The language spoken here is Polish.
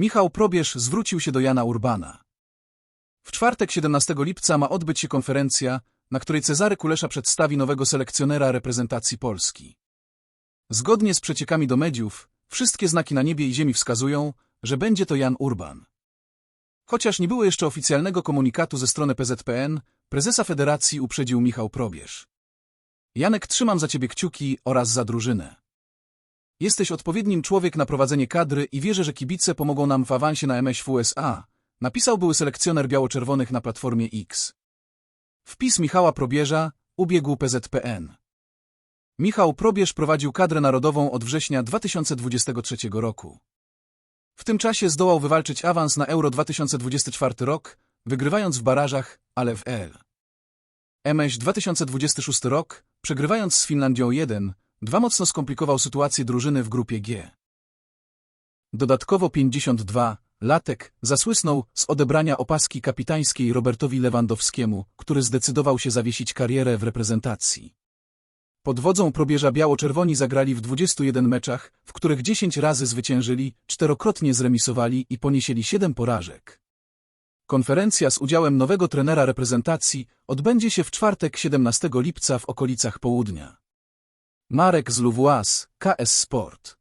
Michał Probierz zwrócił się do Jana Urbana. W czwartek 17 lipca ma odbyć się konferencja, na której Cezary Kulesza przedstawi nowego selekcjonera reprezentacji Polski. Zgodnie z przeciekami do mediów, wszystkie znaki na niebie i ziemi wskazują, że będzie to Jan Urban. Chociaż nie było jeszcze oficjalnego komunikatu ze strony PZPN, prezesa federacji uprzedził Michał Probierz. Janek, trzymam za ciebie kciuki oraz za drużynę. Jesteś odpowiednim człowiek na prowadzenie kadry i wierzę, że kibice pomogą nam w awansie na MŚW USA, napisał były selekcjoner biało-czerwonych na platformie X. Wpis Michała Probierza ubiegł PZPN. Michał Probierz prowadził kadrę narodową od września 2023 roku. W tym czasie zdołał wywalczyć awans na Euro 2024 rok, wygrywając w barażach, ale w L. MŚ 2026 rok, przegrywając z Finlandią 1, dwa mocno skomplikował sytuację drużyny w grupie G. Dodatkowo 52, Latek, zasłysnął z odebrania opaski kapitańskiej Robertowi Lewandowskiemu, który zdecydował się zawiesić karierę w reprezentacji. Pod wodzą probierza biało-czerwoni zagrali w 21 meczach, w których 10 razy zwyciężyli, czterokrotnie zremisowali i poniesieli 7 porażek. Konferencja z udziałem nowego trenera reprezentacji odbędzie się w czwartek 17 lipca w okolicach południa. Marek z Luwuas, KS Sport